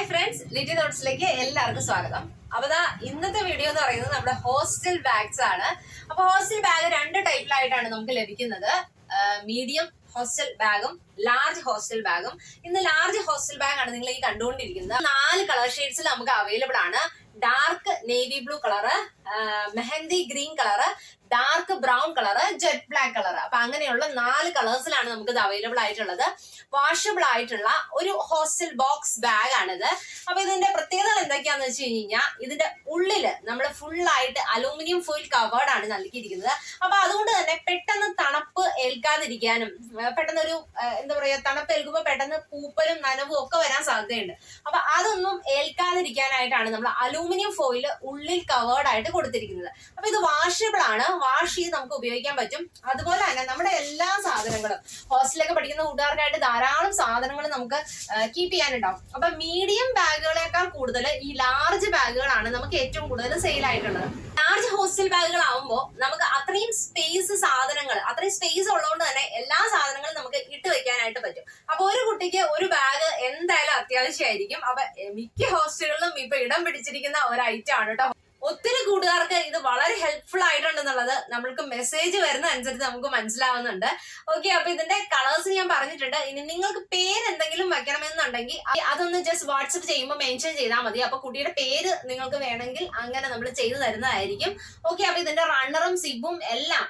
Hi friends Litty നോട്ട്സിലേക്ക് എല്ലാവർക്കും സ്വാഗതം. അപ്പൊ ഇന്നത്തെ വീഡിയോ എന്ന് പറയുന്നത് നമ്മുടെ ഹോസ്റ്റൽ ബാഗ്സ് ആണ്. അപ്പൊ ഹോസ്റ്റൽ ബാഗ് രണ്ട് ടൈപ്പിലായിട്ടാണ് നമുക്ക് ലഭിക്കുന്നത്. മീഡിയം ഹോസ്റ്റൽ ബാഗും ലാർജ് ഹോസ്റ്റൽ ബാഗും ഇന്ന് ലാർജ് ഹോസ്റ്റൽ ബാഗ് ആണ് നിങ്ങൾ ഈ കണ്ടുകൊണ്ടിരിക്കുന്നത്. നാല് കളർ ഷെയ്ഡ്സിൽ നമുക്ക് അവൈലബിൾ ആണ്. Dark navy blue colour mehndi green colour dark brown colour jet black colour അപ്പൊ അങ്ങനെയുള്ള നാല് കളേഴ്സിലാണ് നമുക്ക് ഇത് അവൈലബിൾ ആയിട്ടുള്ളത്. വാഷബിൾ ആയിട്ടുള്ള ഒരു ഹോസ്റ്റൽ ബോക്സ് ബാഗ് ആണിത് അപ്പൊ ഇതിന്റെ പ്രത്യേകതകൾ എന്തൊക്കെയാന്ന് വെച്ച് കഴിഞ്ഞാൽ ഇതിന്റെ ഉള്ളിൽ നമ്മൾ ഫുൾ ആയിട്ട് അലൂമിനിയം ഫോയിൽ കവേർഡ് ആണ് നൽകിയിരിക്കുന്നത്. അപ്പൊ അതുകൊണ്ട് തന്നെ പെട്ടെന്ന് തണുപ്പ് ഏൽക്കാതിരിക്കാനും പെട്ടെന്ന് ഒരു എന്താ പറയാ തണുപ്പ് ഏൽക്കുമ്പോൾ പെട്ടെന്ന് പൂപ്പലും നനവും ഒക്കെ വരാൻ സാധ്യതയുണ്ട്. അപ്പൊ അതൊന്നും ഏൽക്കാതിരിക്കാനായിട്ടാണ് നമ്മൾ അലൂമിനിയം ഫോയിൽ ഉള്ളിൽ കവേർഡ് ആയിട്ട് കൊടുത്തിരിക്കുന്നത്. അപ്പൊ ഇത് വാഷബിൾ ആണ്. വാഷ് ചെയ്ത് നമുക്ക് ഉപയോഗിക്കാൻ പറ്റും. അതുപോലെ തന്നെ നമ്മുടെ എല്ലാ സാധനങ്ങളും ഹോസ്റ്റലിലൊക്കെ പഠിക്കുന്ന കൂട്ടുകാർക്കായിട്ട് ധാരാളം സാധനങ്ങൾ നമുക്ക് കീപ്പ് ചെയ്യാനുണ്ടാവും. അപ്പൊ മീഡിയം ബാഗുകളെക്കാൾ കൂടുതൽ ഈ ലാർജ് ബാഗുകളാണ് നമുക്ക് ഏറ്റവും കൂടുതൽ സെയിൽ ആയിട്ടുള്ളത്. ലാർജ് ഹോസ്റ്റൽ ബാഗുകൾ ആവുമ്പോൾ നമുക്ക് അത്രയും സ്പേസ് സാധനങ്ങൾ അത്രയും സ്പേസ് ഉള്ളതുകൊണ്ട് തന്നെ എല്ലാ സാധനങ്ങളും നമുക്ക് ഇട്ട് വെക്കാനായിട്ട് പറ്റും. അപ്പൊ ഒരു കുട്ടിക്ക് ഒരു ബാഗ് എന്തായാലും അത്യാവശ്യമായിരിക്കും. അപ്പൊ മിക്ക ഹോസ്റ്റലുകളിലും ഇപ്പൊ ഇടം പിടിച്ചിരിക്കുന്ന ഒരു ഐറ്റം ആണ് കേട്ടോ ഒത്തിരി കൂട്ടുകാർക്ക് ഇത് വളരെ ഹെൽപ്ഫുൾ ആയിട്ടുണ്ടെന്നുള്ളത് നമ്മൾക്ക് മെസ്സേജ് വരുന്ന അനുസരിച്ച് നമുക്ക് മനസ്സിലാവുന്നുണ്ട്. ഓക്കെ അപ്പൊ ഇതിന്റെ കളേഴ്സ് ഞാൻ പറഞ്ഞിട്ടുണ്ട്. ഇനി നിങ്ങൾക്ക് പേര് എന്തെങ്കിലും വെക്കണമെന്നുണ്ടെങ്കിൽ അതൊന്ന് ജസ്റ്റ് വാട്സപ്പ് ചെയ്യുമ്പോൾ മെൻഷൻ ചെയ്താൽ മതി. അപ്പൊ കുട്ടിയുടെ പേര് നിങ്ങൾക്ക് വേണമെങ്കിൽ അങ്ങനെ നമ്മൾ ചെയ്തു തരുന്നതായിരിക്കും. ഓക്കെ അപ്പൊ ഇതിന്റെ റണ്ണറും സിബും എല്ലാം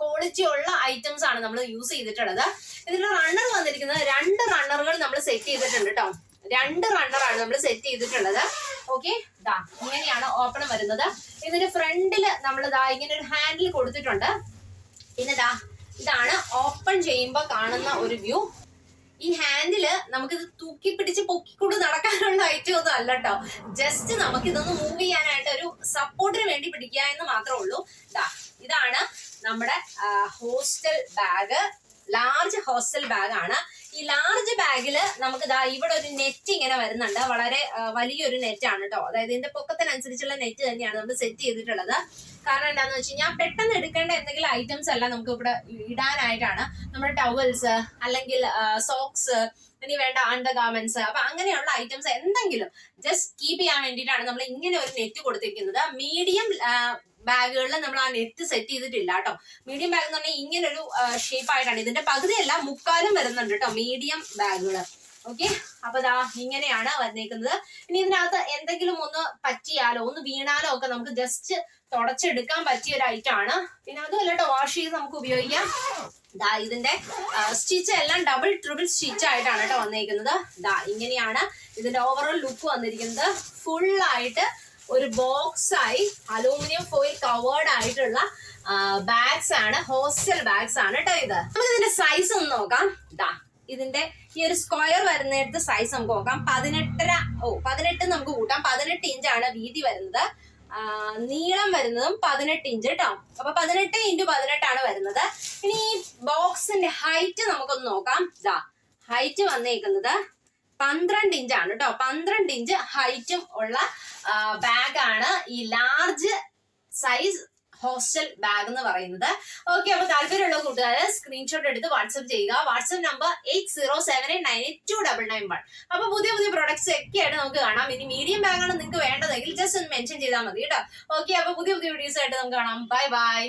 ക്വാളിറ്റി ഉള്ള ഐറ്റംസ് ആണ് നമ്മൾ യൂസ് ചെയ്തിട്ടുള്ളത്. ഇതിന്റെ റണ്ണർ വന്നിരിക്കുന്നത് രണ്ട് റണ്ണറുകൾ നമ്മൾ സെറ്റ് ചെയ്തിട്ടുണ്ട് കേട്ടോ രണ്ട് റണ്ണറാണ് നമ്മൾ സെറ്റ് ചെയ്തിട്ടുള്ളത്. ഓക്കെ ദാ ഇങ്ങനെയാണ് ഓപ്പൺ വരുന്നത്. ഇതിന്റെ ഫ്രണ്ടിൽ നമ്മൾ ദാ ഇങ്ങനെ ഒരു ഹാൻഡിൽ കൊടുത്തിട്ടുണ്ട്. പിന്നെ ദാ ഇതാണ് ഓപ്പൺ ചെയ്യുമ്പോൾ കാണുന്ന ഒരു വ്യൂ ഈ ഹാൻഡിൽ നമുക്കിത് തൂക്കി പിടിച്ച് പൊക്കിക്കൊണ്ട് നടക്കാനുള്ള ഐറ്റം ഒന്നും അല്ല കേട്ടോ ജസ്റ്റ് നമുക്ക് ഇതൊന്ന് മൂവ് ചെയ്യാനായിട്ട് ഒരു സപ്പോർട്ടിന് വേണ്ടി പിടിക്കുക എന്ന് മാത്രമേ ഉള്ളൂ. ദാ ഇതാണ് നമ്മുടെ hostel bag large hostel bag ആണ്. ഈ ലാർജ് ബാഗിൽ നമുക്ക് ദാ ഇവിടെ ഒരു നെറ്റ് ഇങ്ങനെ വരുന്നുണ്ട്. വളരെ വലിയൊരു നെറ്റ് ആണ് കേട്ടോ അതായത് ഇതിന്റെ പൊക്കത്തിനനുസരിച്ചുള്ള നെറ്റ് തന്നെയാണ് നമ്മൾ സെറ്റ് ചെയ്തിട്ടുള്ളത്. കാരണം എന്താണെന്ന് വെച്ച് കഴിഞ്ഞാൽ പെട്ടെന്ന് എടുക്കേണ്ട എന്തെങ്കിലും ഐറ്റംസ് അല്ല നമുക്ക് ഇവിടെ ഇടാനായിട്ടാണ് നമ്മുടെ ടവൽസ് അല്ലെങ്കിൽ സോക്സ് ഇനി വേണ്ട അണ്ടർ ഗാർമെന്റ്സ് അപ്പൊ അങ്ങനെയുള്ള ഐറ്റംസ് എന്തെങ്കിലും ജസ്റ്റ് കീപ്പ് ചെയ്യാൻ വേണ്ടിയിട്ടാണ് നമ്മൾ ഇങ്ങനെ ഒരു നെറ്റ് കൊടുത്തിരിക്കുന്നത്. മീഡിയം ബാഗുകളിൽ നമ്മൾ ആ നെറ്റ് സെറ്റ് ചെയ്തിട്ടില്ല കേട്ടോ. മീഡിയം ബാഗ് എന്ന് പറഞ്ഞാൽ ഇങ്ങനെ ഒരു ഷേപ്പ് ആയിട്ടാണ്. ഇതിന്റെ പകുതിയല്ല മുക്കാലും വരുന്നുണ്ട് കേട്ടോ മീഡിയം ബാഗുകൾ ഓക്കെ അപ്പൊ ദാ ഇങ്ങനെയാണ് വന്നേക്കുന്നത്. ഇനി ഇതിനകത്ത് എന്തെങ്കിലും ഒന്ന് പറ്റിയാലോ ഒന്ന് വീണാലോ ഒക്കെ നമുക്ക് ജസ്റ്റ് തുടച്ചെടുക്കാൻ പറ്റിയ ഒരു ഐറ്റം ആണ്. പിന്നെ അതുമല്ല കേട്ടോ വാഷ് ചെയ്ത് നമുക്ക് ഉപയോഗിക്കാം. ദാ ഇതിന്റെ സ്റ്റിച്ച് എല്ലാം ഡബിൾ ട്രിപ്പിൾ സ്റ്റിച്ച് ആയിട്ടാണ് കേട്ടോ വന്നിരിക്കുന്നത് ദാ ഇങ്ങനെയാണ് ഇതിന്റെ ഓവറോൾ ലുക്ക് വന്നിരിക്കുന്നത്. ഫുൾ ആയിട്ട് ഒരു ബോക്സ് ആയി അലൂമിനിയം ഫോയിൽ കവേർഡ് ആയിട്ടുള്ള ബാഗ്സ് ആണ് ഹോസ്റ്റൽ ബാഗ്സ് ആണ് കേട്ടോ ഇത്. നമുക്ക് ഇതിന്റെ സൈസ് ഒന്ന് നോക്കാം. ദാ ഇതിന്റെ ഈ ഒരു സ്ക്വയർ വരുന്നിടത്ത് സൈസ് നമുക്ക് നോക്കാം. പതിനെട്ടര ഓ പതിനെട്ട് നമുക്ക് കൂട്ടാം. പതിനെട്ട് ഇഞ്ചാണ് വീതി വരുന്നത്. നീളം വരുന്നതും പതിനെട്ട് ഇഞ്ച് കേട്ടോ അപ്പൊ പതിനെട്ട് ഇന്റു പതിനെട്ടാണ് വരുന്നത്. ഇനി ഈ ബോക്സിന്റെ ഹൈറ്റ് നമുക്കൊന്ന് നോക്കാം. ഇതാ ഹൈറ്റ് വന്നേക്കുന്നത് പന്ത്രണ്ട് ഇഞ്ചാണ് കേട്ടോ പന്ത്രണ്ട് ഇഞ്ച് ഹൈറ്റും ഉള്ള ബാഗാണ് ഈ ലാർജ് സൈസ് ഹോസ്റ്റൽ ബാഗ് എന്ന് പറയുന്നത്. ഓക്കെ അപ്പൊ താല്പര്യമുള്ള കൂട്ടുകാർ സ്ക്രീൻഷോട്ട് എടുത്ത് വാട്സ്ആപ്പ് ചെയ്യുക. WhatsApp number eight zero seven eight nine eight two double nine one അപ്പൊ പുതിയ പുതിയ പ്രൊഡക്ട്സ് ഒക്കെ ആയിട്ട് നമുക്ക് കാണാം. ഇനി മീഡിയം ബാഗാണ് നിങ്ങൾക്ക് വേണ്ടതെങ്കിൽ ജസ്റ്റ് ഒന്ന് മെൻഷൻ ചെയ്താൽ മതി കേട്ടോ. ഓക്കെ അപ്പൊ പുതിയ പുതിയ വീഡിയോസ് ആയിട്ട് നമുക്ക് കാണാം. Bye bye